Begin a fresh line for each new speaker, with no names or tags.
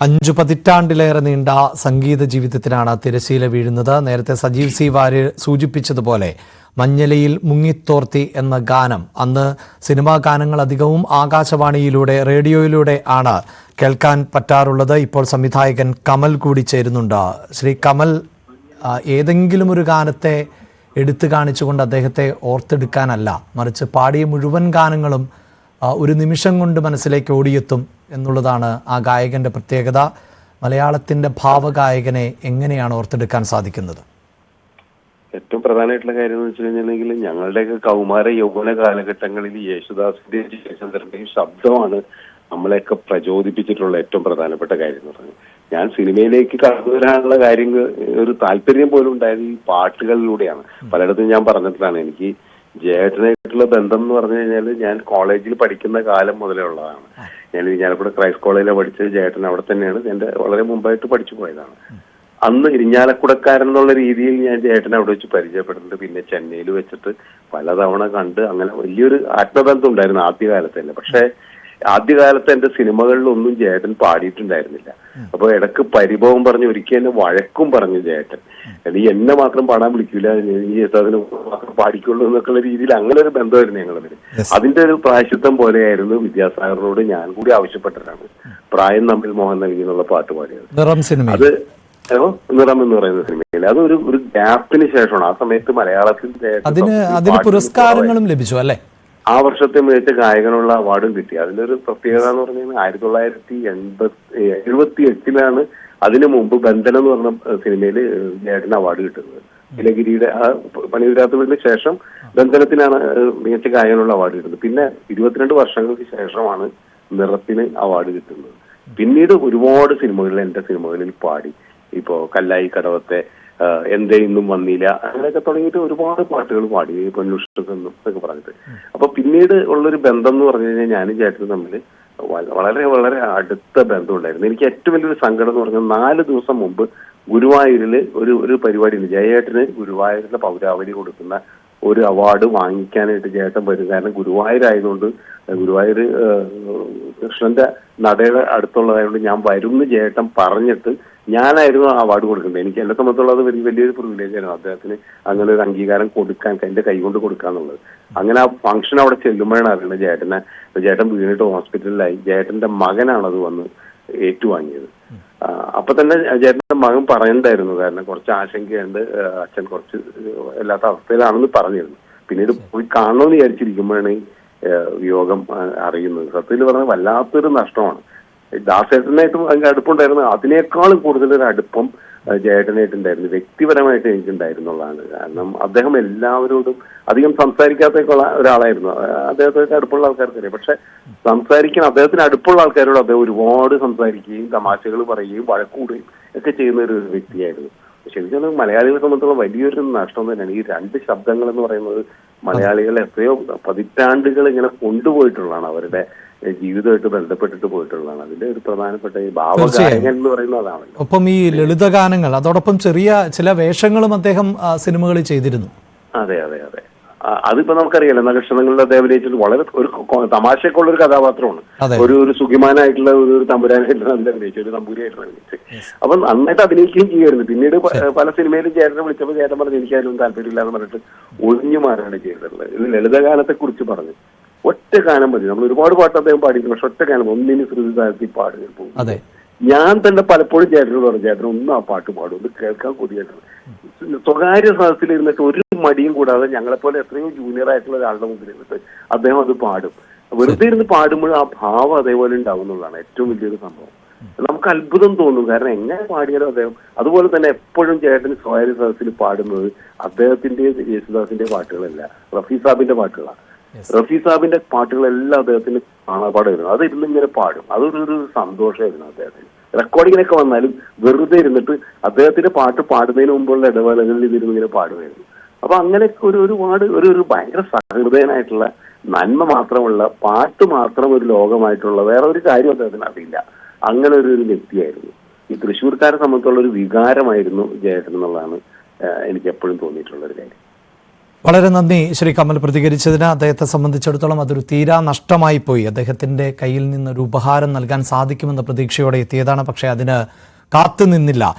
അഞ്ചു പതിറ്റാണ്ടിലേറെ നീണ്ട സംഗീത ജീവിതത്തിനാണ് തിരശീല വീഴുന്നത്. നേരത്തെ സജീവ് സി വാര്യർ സൂചിപ്പിച്ചതുപോലെ മഞ്ഞലയിൽ മുങ്ങിത്തോർത്തി എന്ന ഗാനം അന്ന് സിനിമാ ഗാനങ്ങൾ അധികവും ആകാശവാണിയിലൂടെ റേഡിയോയിലൂടെ ആണ് കേൾക്കാൻ പറ്റാറുള്ളത്. ഇപ്പോൾ സംവിധായകൻ കമൽ കൂടി ചേരുന്നുണ്ട്. ശ്രീ കമൽ ഏതെങ്കിലും ഒരു ഗാനത്തെ എടുത്തു കാണിച്ചുകൊണ്ട് അദ്ദേഹത്തെ ഓർത്തെടുക്കാനല്ല മറിച്ച് പാടിയ മുഴുവൻ ഗാനങ്ങളും ഒരു നിമിഷം കൊണ്ട് മനസ്സിലേക്ക് ഓടിയെത്തും എന്നുള്ളതാണ് ആ ഗായകന്റെ പ്രത്യേകത. മലയാളത്തിന്റെ ഭാവഗായകനെ എങ്ങനെയാണ് ഓർത്തെടുക്കാൻ സാധിക്കുന്നത്?
ഏറ്റവും പ്രധാനമായിട്ടുള്ള കാര്യം എന്ന് വെച്ച് കഴിഞ്ഞിട്ടുണ്ടെങ്കിൽ ഞങ്ങളുടെയൊക്കെ കൗമാര യൗവന കാലഘട്ടങ്ങളിൽ യേശുദാസിന്റെയും ജയചന്ദ്രന്റെയും ശബ്ദമാണ് നമ്മളെയൊക്കെ പ്രചോദിപ്പിച്ചിട്ടുള്ള ഏറ്റവും പ്രധാനപ്പെട്ട കാര്യം എന്ന് പറഞ്ഞാൽ. ഞാൻ സിനിമയിലേക്ക് കടന്നു വരാനുള്ള കാര്യങ്ങൾ ഒരു താല്പര്യം പോലും ഉണ്ടായത് ഈ പാട്ടുകളിലൂടെയാണ്. പലയിടത്തും ഞാൻ പറഞ്ഞിട്ടാണ് എനിക്ക് ജയേട്ടനായിട്ടുള്ള ബന്ധം എന്ന് പറഞ്ഞു കഴിഞ്ഞാൽ ഞാൻ കോളേജിൽ പഠിക്കുന്ന കാലം മുതലേ ഉള്ളതാണ്. ഞാൻ ഇരിഞ്ഞാലക്കുട ക്രൈസ്റ്റ് കോളേജിലാണ് പഠിച്ചത് ജയേട്ടൻ അവിടെ തന്നെയാണ്. എന്റെ വളരെ മുമ്പായിട്ട് പഠിച്ചു പോയതാണ്. അന്ന് ഇരിഞ്ഞാലക്കുടക്കാരൻ എന്നുള്ള രീതിയിൽ ഞാൻ ചേട്ടനെ അവിടെ വെച്ച് പരിചയപ്പെടുന്നുണ്ട്. പിന്നെ ചെന്നൈയിൽ വെച്ചിട്ട് പലതവണ കണ്ട് അങ്ങനെ വലിയൊരു ആത്മബന്ധം ഉണ്ടായിരുന്നു ആദ്യകാലത്ത് തന്നെ. പക്ഷേ ആദ്യകാലത്ത് എന്റെ സിനിമകളിലൊന്നും ജേട്ടൻ പാടിയിട്ടുണ്ടായിരുന്നില്ല. അപ്പൊ ഇടയ്ക്ക് പരിഭവം പറഞ്ഞ് ഒരിക്കൽ എന്നെ വഴക്കും പറഞ്ഞു ജേട്ടൻ. നീ എന്നെ മാത്രം പാടാൻ വിളിക്കൂല നീ അതിന് മാത്രം പാടിക്കുള്ളൂ എന്നൊക്കെയുള്ള രീതിയിൽ അങ്ങനെ ഒരു ബന്ധമായിരുന്നു ഞങ്ങൾ അതിന് അതിന്റെ ഒരു പ്രായശിത്വം പോലെയായിരുന്നു വിദ്യാസാഗറിനോട് ഞാൻ കൂടി ആവശ്യപ്പെട്ടിട്ടാണ് പ്രായം തമ്മിൽ മോഹൻ നൽകി എന്നുള്ള പാട്ട് പാടിയത്. അത് ഹലോ നിറം എന്ന് പറയുന്ന സിനിമയിൽ. അത് ഒരു ഒരു ഗ്യാപ്പിന് ശേഷമാണ്. ആ സമയത്ത് മലയാളത്തിൽ
അതിന് അതിന് പുരസ്കാരങ്ങളും ലഭിച്ചു അല്ലേ?
ആ വർഷത്തെ മികച്ച ഗായകനുള്ള അവാർഡും കിട്ടി. അതിലൊരു പ്രത്യേകത എന്ന് പറഞ്ഞു കഴിഞ്ഞാൽ ആയിരത്തി തൊള്ളായിരത്തി എൺപത്തി എഴുപത്തി എട്ടിലാണ് അതിനു മുമ്പ് ബന്ധനം എന്ന് പറഞ്ഞ സിനിമയിൽ ജേട്ടന് അവാർഡ് കിട്ടുന്നത്. നീലഗിരിയുടെ ആ പണിയുരാത്തതിന് ശേഷം ബന്ധനത്തിനാണ് മികച്ച ഗായകനുള്ള അവാർഡ് കിട്ടുന്നത്. പിന്നെ ഇരുപത്തിരണ്ട് വർഷങ്ങൾക്ക് ശേഷമാണ് നിറത്തിന് അവാർഡ് കിട്ടുന്നത്. പിന്നീട് ഒരുപാട് സിനിമകളിൽ എന്റെ സിനിമകളിൽ പാടി. ഇപ്പോ കല്ലായി കടവത്തെ എന്തേ ഇന്നും വന്നില്ല. അങ്ങനെയൊക്കെ തുടങ്ങിയിട്ട് ഒരുപാട് പാട്ടുകൾ പാടി പൊന്നുഷെന്നും എന്നൊക്കെ പറഞ്ഞിട്ട്. അപ്പൊ പിന്നീട് ഉള്ളൊരു ബന്ധം എന്ന് പറഞ്ഞു കഴിഞ്ഞാൽ ഞാനും ചേട്ടനും തമ്മിൽ വളരെ വളരെ അടുത്ത ബന്ധം ഉണ്ടായിരുന്നു എനിക്ക് ഏറ്റവും വലിയൊരു സങ്കടം എന്ന് പറഞ്ഞാൽ നാല് ദിവസം മുമ്പ് ഗുരുവായൂരിൽ ഒരു ഒരു പരിപാടി ഉണ്ട് ജയേട്ടന് ഗുരുവായൂരിലെ പൗരാവലി കൊടുക്കുന്ന ഒരു അവാർഡ് വാങ്ങിക്കാനായിട്ട് ചേട്ടൻ വരും. കാരണം ഗുരുവായൂരായതുകൊണ്ട് ഗുരുവായൂർ കൃഷ്ണന്റെ നടയുടെ അടുത്തുള്ളതായതുകൊണ്ട് ഞാൻ വരും എന്ന് ചേട്ടൻ പറഞ്ഞിട്ട് ഞാനായിരുന്നു ആ അവാർഡ് കൊടുക്കുന്നത്. എനിക്ക് എന്നെ സംബന്ധിച്ചുള്ളത് വലിയ വലിയൊരു പ്രിവിലേജ് ആയിരുന്നു. അദ്ദേഹത്തിന് അങ്ങനെ ഒരു അംഗീകാരം കൊടുക്കാൻ എന്റെ കൈ കൊണ്ട് കൊടുക്കാന്നുള്ളത് അങ്ങനെ ആ ഫംഗ്ഷൻ അവിടെ ചെല്ലുമ്പോഴാണ് അറിയുന്നത് ചേട്ടനെ ചേട്ടൻ വീണിട്ട് ഹോസ്പിറ്റലിലായി ചേട്ടന്റെ മകനാണ് അത് വന്ന് ഏറ്റുവാങ്ങിയത്. അപ്പൊ തന്നെ ചേട്ടന്റെ മകൻ പറയണ്ടായിരുന്നു. കാരണം കുറച്ച് ആശങ്കയുണ്ട്. അച്ഛൻ കുറച്ച് അല്ലാത്ത അവസ്ഥയിലാണെന്ന് പറഞ്ഞിരുന്നു. പിന്നീട് പോയി കാണണമെന്ന് വിചാരിച്ചിരിക്കുമ്പോഴാണ് ആ, അറിയുന്നത്. സത്യത്തിൽ പറഞ്ഞാൽ വല്ലാത്തൊരു നഷ്ടമാണ്. ദാസേട്ടനായിട്ടും അതിന്റെ അടുപ്പുണ്ടായിരുന്നു. അതിനേക്കാളും കൂടുതൽ അടുപ്പം ജയേട്ടനായിട്ടുണ്ടായിരുന്നു. വ്യക്തിപരമായിട്ട് എനിക്കുണ്ടായിരുന്നുള്ളതാണ്. കാരണം അദ്ദേഹം എല്ലാവരോടും അധികം സംസാരിക്കാത്ത ഒരാളായിരുന്നു. അദ്ദേഹത്തിന് അടുപ്പുള്ള ആൾക്കാർക്കറിയാം. പക്ഷെ സംസാരിക്കാൻ അദ്ദേഹത്തിന് അടുപ്പുള്ള ആൾക്കാരോട് അദ്ദേഹം ഒരുപാട് സംസാരിക്കുകയും തമാശകൾ പറയുകയും വഴക്കൂടുകയും ഒക്കെ ചെയ്യുന്ന ഒരു വ്യക്തിയായിരുന്നു. ശരിക്കും മലയാളികളെ സംബന്ധിച്ചുള്ള വലിയൊരു നഷ്ടം തന്നെയാണ്. ഈ രണ്ട് ശബ്ദങ്ങൾ എന്ന് പറയുന്നത് മലയാളികളെ എത്രയോ പതിറ്റാണ്ടുകൾ ഇങ്ങനെ കൊണ്ടുപോയിട്ടുള്ളതാണ് അവരുടെ ജീവിതമായിട്ട് ബന്ധപ്പെട്ടിട്ട് പോയിട്ടുള്ളതാണ്. അതിന്റെ ഒരു പ്രധാനപ്പെട്ട ഈ ഭാവഗായകൻ എന്ന് പറയുന്നത് അതാണല്ലോ.
ഒപ്പം ഈ ലളിതഗാനങ്ങൾ അതോടൊപ്പം ചെറിയ ചില വേഷങ്ങളും അദ്ദേഹം സിനിമകളിൽ ചെയ്തിരുന്നു.
അതെ അതെ അതെ. അതിപ്പോ നമുക്കറിയാലോ നഗക്ഷണങ്ങളുടെ അദ്ദേഹം അഭിനയിച്ചത് വളരെ ഒരു തമാശക്കുള്ള ഒരു കഥാപാത്രമാണ്. ഒരു ഒരു സുഖിമാനായിട്ടുള്ള ഒരു ഒരു തമ്പുരാനായിട്ടുള്ള അതിൽ അഭിനയിച്ചു ഒരു തമ്പൂരിയായിട്ടുള്ള അഭിനയിച്ചത് അപ്പൊ നന്നായിട്ട് അഭിനയിക്കുകയും ചെയ്യുമായിരുന്നു. പിന്നീട് പല സിനിമയിലും ചേട്ടനെ വിളിച്ചപ്പോൾ ചേട്ടൻ പറഞ്ഞു എനിക്കായാലും താല്പര്യമില്ലാന്ന് പറഞ്ഞിട്ട് ഒഴിഞ്ഞു മാറാണ് ചെയ്തിട്ടുള്ളത്. ഇത് ലളിതഗാനത്തെ കുറിച്ച് പറഞ്ഞു. ഒറ്റ ഗാനം മതി. നമ്മൾ ഒരുപാട് പാട്ട് അദ്ദേഹം പാടിയിട്ടുണ്ട് പക്ഷെ ഒറ്റ ഗാനം ഒന്നിന് ശ്രുതി താഴ്ത്തി പാടുക പോകും
അതെ.
ഞാൻ തന്നെ പലപ്പോഴും ചേട്ടനോട് പറഞ്ഞു ചേട്ടൻ ഒന്നും ആ പാട്ട് പാടും ഒന്ന് കേൾക്കാൻ കൂടിയായിട്ട് സ്വകാര്യ സദസ്സിൽ ഇരുന്നിട്ട് ഒരു മടിയും കൂടാതെ ഞങ്ങളെപ്പോലെ എത്രയോ ജൂനിയർ ആയിട്ടുള്ള ഒരാളുടെ മുമ്പിൽ ഇരുന്നിട്ട് അദ്ദേഹം അത് പാടും. വെറുതെ ഇരുന്ന് പാടുമ്പോൾ ആ ഭാവം അതേപോലെ ഉണ്ടാവുന്നതാണ് ഏറ്റവും വലിയൊരു സംഭവം. നമുക്ക് അത്ഭുതം തോന്നും. കാരണം എങ്ങനെ പാടിയാലും അദ്ദേഹം അതുപോലെ തന്നെ എപ്പോഴും ചേട്ടൻ സ്വകാര്യ സദസ്സിൽ പാടുന്നത് അദ്ദേഹത്തിന്റെ യേശുദാസിന്റെ പാട്ടുകളല്ല റഫീ സാബിന്റെ പാട്ടുകളാണ്. റഫീ സാബിന്റെ പാട്ടുകളെല്ലാം അദ്ദേഹത്തിന് കാണാപ്പാടായിരുന്നു അത് ഇരുന്ന് ഇങ്ങനെ പാടും. അതൊരു ഒരു സന്തോഷമായിരുന്നു അദ്ദേഹത്തിന്. റെക്കോർഡിങ്ങിനൊക്കെ വന്നാലും വെറുതെ ഇരുന്നിട്ട് അദ്ദേഹത്തിന്റെ പാട്ട് പാടുന്നതിന് മുമ്പുള്ള ഇടവേളകളിൽ ഇതിരുന്ന് ഇങ്ങനെ പാടുമായിരുന്നു. അപ്പൊ അങ്ങനെയൊക്കെ ഒരു ഒരുപാട് ഒരു ഒരു ഭയങ്കര സഹൃദയനായിട്ടുള്ള നന്മ മാത്രമുള്ള പാട്ട് മാത്രം ഒരു ലോകമായിട്ടുള്ള വേറെ ഒരു കാര്യം അദ്ദേഹത്തിന് അറിയില്ല. അങ്ങനെ ഒരു ഒരു വ്യക്തിയായിരുന്നു. ഈ തൃശ്ശൂർക്കാരെ സംബന്ധിച്ചുള്ള ഒരു വികാരമായിരുന്നു ജയേട്ടൻ എന്നുള്ളതാണ് എനിക്ക് എപ്പോഴും തോന്നിയിട്ടുള്ള ഒരു കാര്യം.
വളരെ നന്ദി ശ്രീ കമൽ പ്രതികരിച്ചതിന്. അദ്ദേഹത്തെ സംബന്ധിച്ചിടത്തോളം അതൊരു തീരാ നഷ്ടമായി പോയി. അദ്ദേഹത്തിന്റെ കയ്യിൽ നിന്ന് ഒരു ഉപഹാരം നൽകാൻ സാധിക്കുമെന്ന പ്രതീക്ഷയോടെ എത്തിയതാണ്. പക്ഷേ അതിന് കാത്തുനിന്നില്ല